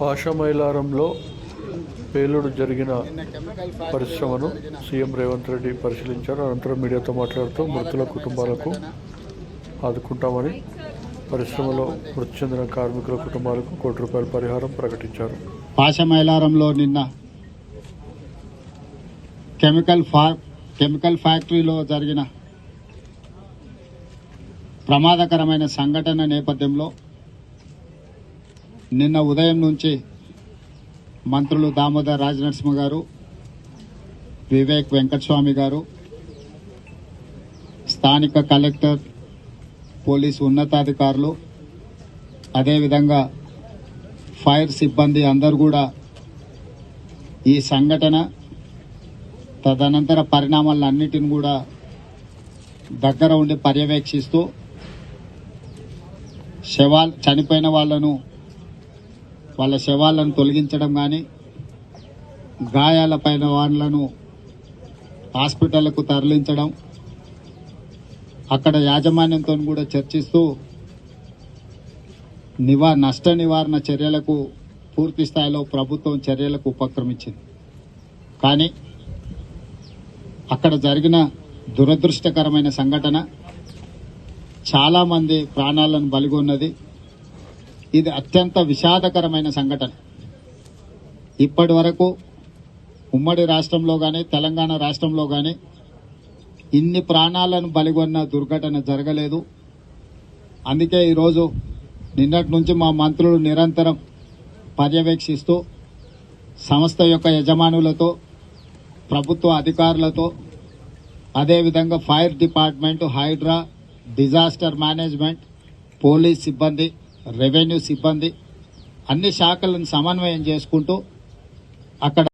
పాషమైలారంలో పేలుడు జరిగిన పరిశ్రమను సీఎం రేవంత్ రెడ్డి పరిశీలించారు. అనంతరం మీడియాతో మాట్లాడుతూ మృతుల కుటుంబాలకు ఆదుకుంటామని పరిశ్రమలో మృతి చెందిన కార్మికుల కుటుంబాలకు కోటి రూపాయల పరిహారం ప్రకటించారు. పాషమైలారంలో నిన్న కెమికల్ ఫా కెమికల్ ఫ్యాక్టరీలో జరిగిన ప్రమాదకరమైన సంఘటన నేపథ్యంలో నిన్న ఉదయం నుంచి మంత్రులు దామోదర్ రాజనరసింహ గారు వివేక్ వెంకటస్వామి గారు స్థానిక కలెక్టర్ పోలీసు ఉన్నతాధికారులు అదేవిధంగా ఫైర్ సిబ్బంది అందరూ కూడా ఈ సంఘటన తదనంతర పరిణామాలన్నిటిని కూడా దగ్గర ఉండి పర్యవేక్షిస్తూ శవాల్ చనిపోయిన వాళ్ళను వాళ్ళ శవాలను తొలగించడం కానీ గాయాలపైన వాళ్ళను హాస్పిటళ్ళకు తరలించడం అక్కడ యాజమాన్యంతో కూడా చర్చిస్తూ నివా నష్ట నివారణ చర్యలకు పూర్తి స్థాయిలో ప్రభుత్వం చర్యలకు ఉపక్రమించింది. కానీ అక్కడ జరిగిన దురదృష్టకరమైన సంఘటన చాలామంది ప్రాణాలను బలిగొన్నది ఇది అత్యంత విషాదకరమైన సంఘటన. ఇప్పటి వరకు ఉమ్మడి రాష్ట్రంలో కానీ తెలంగాణ రాష్ట్రంలో కానీ ఇన్ని ప్రాణాలను బలిగొన్న దుర్ఘటన జరగలేదు. అందుకే ఈరోజు నిన్నటి నుంచి మా మంత్రులు నిరంతరం పర్యవేక్షిస్తూ సంస్థ యొక్క యజమానులతో ప్రభుత్వ అధికారులతో అదేవిధంగా fire department Hydraa disaster management police సిబ్బంది రెవెన్యూ సిబ్బంది అన్ని శాఖలను సమన్వయం చేసుకుంటూ అక్కడ